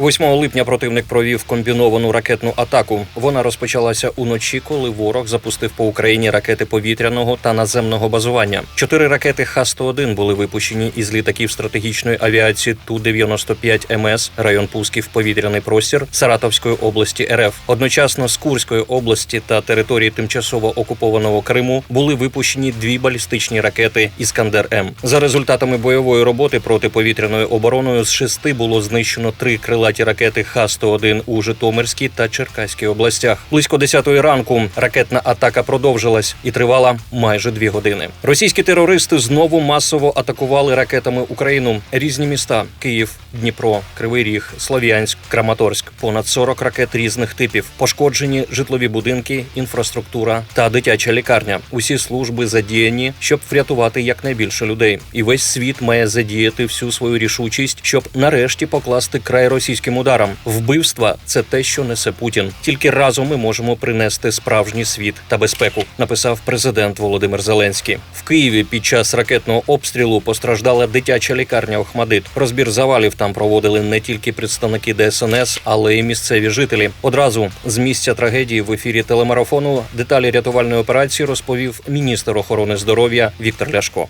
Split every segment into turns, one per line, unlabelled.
8 липня противник провів комбіновану ракетну атаку. Вона розпочалася уночі, коли ворог запустив по Україні ракети повітряного та наземного базування. Чотири ракети Х-101 були випущені із літаків стратегічної авіації Ту-95 МС, район пусків повітряний простір Саратовської області РФ. Одночасно з Курської області та території тимчасово окупованого Криму були випущені дві балістичні ракети Іскандер М. За результатами бойової роботи протиповітряною обороною з шести було знищено три крилаті ракети Х-101 у Житомирській та Черкаській областях. Близько 10 ранку ракетна атака продовжилась і тривала майже дві години. Російські терористи знову масово атакували ракетами Україну. Різні міста: Київ, Дніпро, Кривий Ріг, Слов'янськ, Краматорськ. Понад 40 ракет різних типів. Пошкоджені житлові будинки, інфраструктура та дитяча лікарня. Усі служби задіяні, щоб врятувати якнайбільше людей. І весь світ має задіяти всю свою рішучість, щоб нарешті покласти край російським ударам. Вбивства це те, що несе Путін. Тільки разом ми можемо принести справжній світ та безпеку. Написав президент Володимир Зеленський. В Києві під час ракетного обстрілу постраждала дитяча лікарня Охмадит. Розбір завалів там проводили не тільки представники ДСНС, але й місцеві жителі. Одразу з місця трагедії в ефірі телемарафону деталі рятувальної операції розповів міністр охорони здоров'я Віктор Ляшко.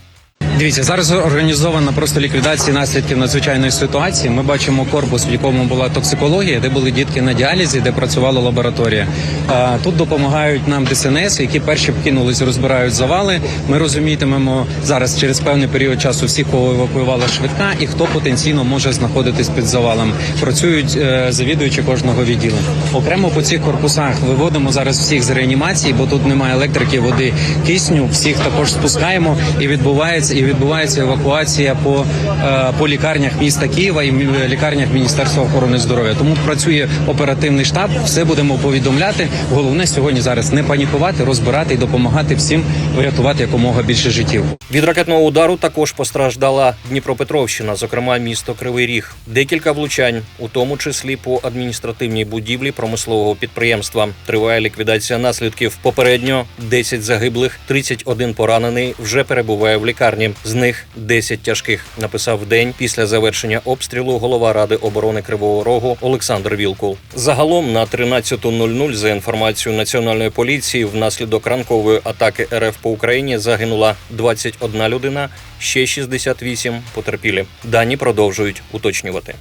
Дивіться, зараз організована просто ліквідація наслідків надзвичайної ситуації. Ми бачимо корпус, в якому була токсикологія, де були дітки на діалізі, де працювала лабораторія. Тут допомагають нам ДСНС, які перші кинулись, розбирають завали. Ми розумітимемо зараз через певний період часу всіх, кого евакуювала швидка, і хто потенційно може знаходитись під завалом. Працюють е, завідуючі кожного відділу. Окремо по цих корпусах виводимо зараз всіх з реанімації, бо тут немає електрики, води, кисню. Всіх також спускаємо і відбувається і відбувається евакуація по, е, по лікарнях міста Києва і лікарнях Міністерства охорони здоров'я. Тому працює оперативний штаб. Все будемо повідомляти. Головне сьогодні зараз не панікувати, розбирати і допомагати всім врятувати якомога більше життів.
Від ракетного удару також постраждала Дніпропетровщина, зокрема місто Кривий Ріг. Декілька влучань, у тому числі по адміністративній будівлі промислового підприємства. Триває ліквідація наслідків. Попередньо 10 загиблих, 31 поранений вже перебуває в лікарні. З них 10 тяжких. Написав в день після завершення обстрілу голова ради оборони Кривого Рогу Олександр Вілкул. Загалом на 13.00 за інформацією національної поліції внаслідок ранкової атаки РФ по Україні загинула 21 людина, ще 68 потерпілі. Дані продовжують уточнювати.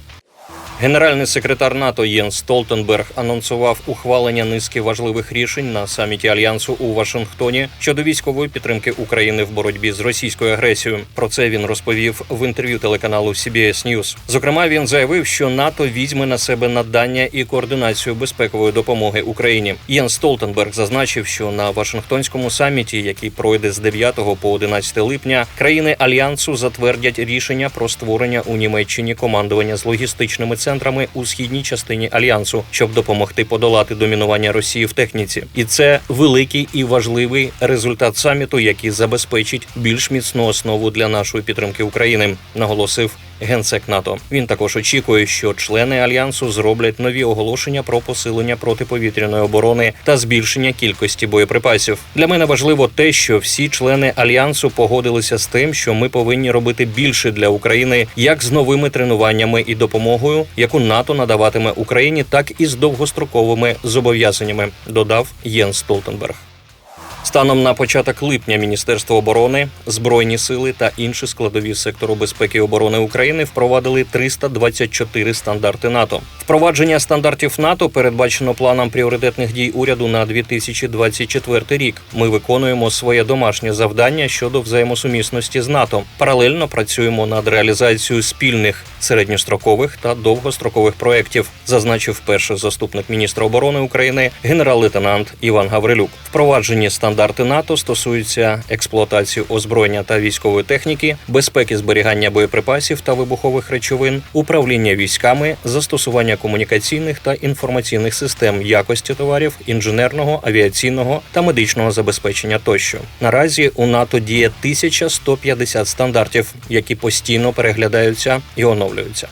Генеральний секретар НАТО Єнс Столтенберг анонсував ухвалення низки важливих рішень на саміті альянсу у Вашингтоні щодо військової підтримки України в боротьбі з російською агресією. Про це він розповів в інтерв'ю телеканалу CBS News. Зокрема, він заявив, що НАТО візьме на себе надання і координацію безпекової допомоги Україні. Єнс Столтенберг зазначив, що на Вашингтонському саміті, який пройде з 9 по 11 липня, країни альянсу затвердять рішення про створення у Німеччині командування з логістичними центрами у східній частині альянсу, щоб допомогти подолати домінування Росії в техніці. І це великий і важливий результат саміту, який забезпечить більш міцну основу для нашої підтримки України, наголосив. Генсек НАТО він також очікує, що члени альянсу зроблять нові оголошення про посилення протиповітряної оборони та збільшення кількості боєприпасів. Для мене важливо те, що всі члени альянсу погодилися з тим, що ми повинні робити більше для України, як з новими тренуваннями і допомогою, яку НАТО надаватиме Україні, так і з довгостроковими зобов'язаннями. Додав Єнс Столтенберг. Станом на початок липня Міністерство оборони, збройні сили та інші складові сектору безпеки і оборони України впровадили 324 стандарти НАТО. Впровадження стандартів НАТО передбачено планом пріоритетних дій уряду на 2024 рік. Ми виконуємо своє домашнє завдання щодо взаємосумісності з НАТО. Паралельно працюємо над реалізацією спільних середньострокових та довгострокових проєктів, зазначив перший заступник міністра оборони України генерал-лейтенант Іван Гаврилюк. Впроваджені стандарти НАТО стосуються експлуатації озброєння та військової техніки, безпеки зберігання боєприпасів та вибухових речовин, управління військами, застосування комунікаційних та інформаційних систем, якості товарів, інженерного, авіаційного та медичного забезпечення тощо. Наразі у НАТО діє 1150 стандартів, які постійно переглядаються і оновлюються.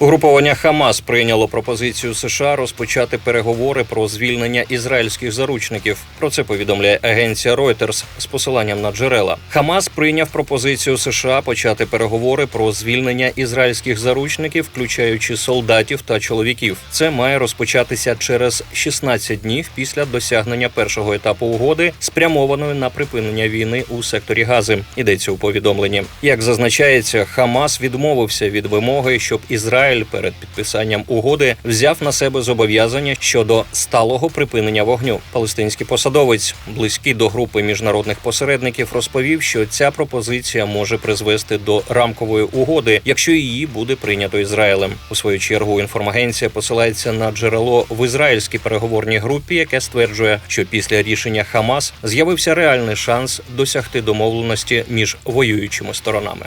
Угруповання Хамас прийняло пропозицію США розпочати переговори про звільнення ізраїльських заручників. Про це повідомляє агенція Reuters з посиланням на джерела. Хамас прийняв пропозицію США почати переговори про звільнення ізраїльських заручників, включаючи солдатів та чоловіків. Це має розпочатися через 16 днів після досягнення першого етапу угоди, спрямованої на припинення війни у секторі Гази. Йдеться у повідомленні. Як зазначається, Хамас відмовився від вимоги, щоб Ізраїль перед підписанням угоди взяв на себе зобов'язання щодо сталого припинення вогню. Палестинський посадовець, близький до групи міжнародних посередників, розповів, що ця пропозиція може призвести до рамкової угоди, якщо її буде прийнято Ізраїлем. У свою чергу інформагенція посилається на джерело в ізраїльській переговорній групі, яке стверджує, що після рішення Хамас з'явився реальний шанс досягти домовленості між воюючими сторонами.